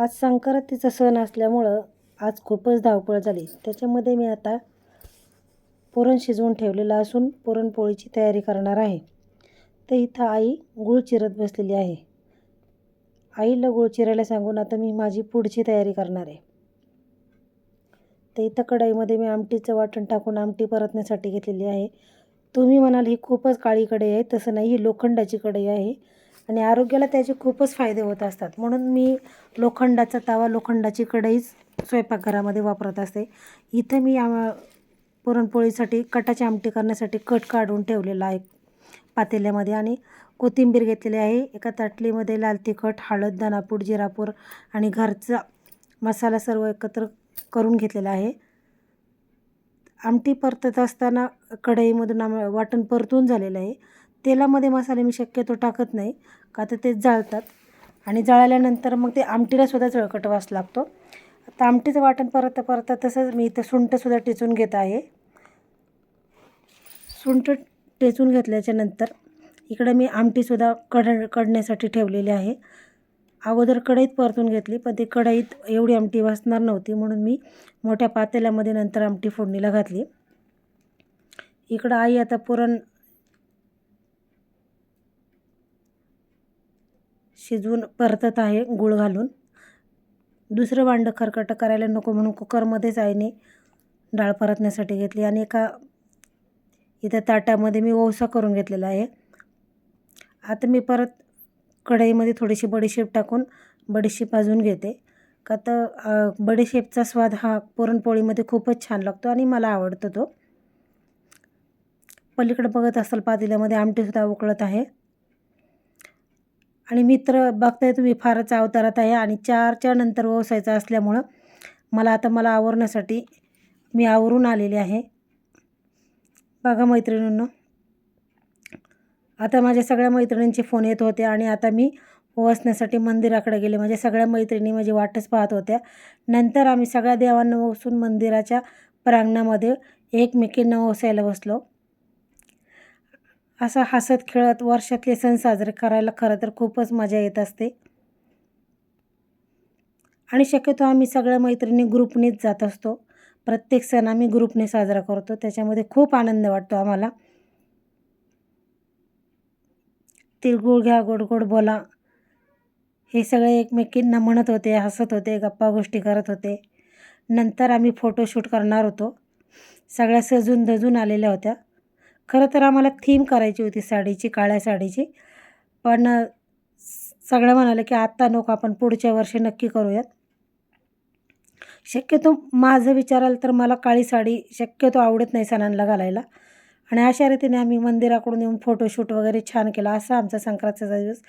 आज संक्रांतीचा सण असल्यामुळं आज खूपच धावपळ झाली. त्याच्यामध्ये मी आता पुरण शिजवून ठेवलेलं असून पुरणपोळीची तयारी करणार आहे. तर इथं आई गुळ चिरत बसलेली आहे. आईला गुळ चिरायला सांगून आता मी माझी पुढची तयारी करणार आहे. तर इथं कढईमध्ये मी आमटीचं वाटण टाकून आमटी परतण्यासाठी घेतलेली आहे. तुम्ही म्हणाल ही खूपच काळी कढई आहे तसं नाही ही लोखंडाची कढई आहे. आणि आरोग्याला त्याचे खूपच फायदे होत असतात. म्हणून मी लोखंडाचा तवा लोखंडाची कढईच स्वयंपाकघरामध्ये वापरत असते. इथं मी आम- पुरणपोळीसाठी कटाची आमटी करण्यासाठी कट काढून ठेवलेला आहे पातेल्यामध्ये आणि कोथिंबीर घेतलेली आहे. एका ताटलीमध्ये लाल तिखट हळद धनापूड जिरापूर आणि घरचा मसाला सर्व एकत्र करून घेतलेला आहे. आमटी परतत असताना कढईमधून आम वाटण परतून झालेलं आहे. तेलामध्ये मसाले मी शक्यतो टाकत नाही का तर ते जाळतात. आणि जळाल्यानंतर मग ते आमटीलासुद्धा जळकट वास लागतो. आता आमटीचं वाटण परत परत तसंच मी इथं सुंठसुद्धा टेचून घेत आहे. सुंठ टेचून घेतल्याच्या नंतर इकडं मी आमटीसुद्धा कढ कढण्यासाठी ठेवलेली आहे. अगोदर कढईत परतून घेतली पण ती कढईत एवढी आमटी वाचणार नव्हती म्हणून मी मोठ्या पातेल्यामध्ये नंतर आमटी फोडणीला घातली. इकडं आई आता पुरण शिजवून परतत आहे गूळ घालून. दुसरं भांडं खरकटं करायला नको म्हणून कुकरमध्येच आईने डाळ परतण्यासाठी घेतली आणि एका इथं ताटामध्ये मी ओसा करून घेतलेला आहे. आता मी परत कढईमध्ये थोडीशी बडीशेप टाकून बडीशेप भाजून घेते. का तर बडीशेपचा स्वाद हा पुरणपोळीमध्ये खूपच छान लागतो आणि मला आवडतो तो. पलीकडे बघत असाल पातेल्यामध्ये आमटीसुद्धा उकळत आहे. आणि मित्र बघताय तुम्ही फारच अवतारात आहे आणि चारच्या नंतर ओसायचं असल्यामुळं मला आता मला आवरण्यासाठी मी आवरून आलेले आहे. बघा मैत्रिणींनो आता माझ्या सगळ्या मैत्रिणींचे फोन येत होते आणि आता मी वसण्यासाठी मंदिराकडे गेले. माझ्या सगळ्या मैत्रिणी माझी वाटच पाहत होत्या. नंतर आम्ही सगळ्या देवांना वसून मंदिराच्या प्रांगणामध्ये एकमेकींना ओसायला बसलो. असं हसत खेळत वर्षातले सण साजरे करायला खरं तर खूपच मजा येत असते. आणि शक्यतो आम्ही सगळ्या मैत्रिणी ग्रुपनेच जात असतो. प्रत्येक सण आम्ही ग्रुपने साजरा करतो. त्याच्यामध्ये खूप आनंद वाटतो आम्हाला. तिळगुळ घ्या गोड गोड बोला. हे सगळे एकमेकींना म्हणत होते हसत होते गप्पा गोष्टी करत होते. नंतर आम्ही फोटोशूट करणार होतो. सगळ्या सजून धजून आलेल्या होत्या. खरं तर आम्हाला थीम करायची होती साडीची काळ्या साडीची. पण सगळं सगळ्या म्हणाले की आत्ता नको आपण पुढच्या वर्षी नक्की करूयात. शक्यतो माझं विचाराल तर मला काळी साडी शक्यतो आवडत नाही सणांना घालायला. आणि अशा रीतीने आम्ही मंदिराकडून येऊन फोटोशूट वगैरे छान केला असा आमचा संक्रांतीचा दिवस.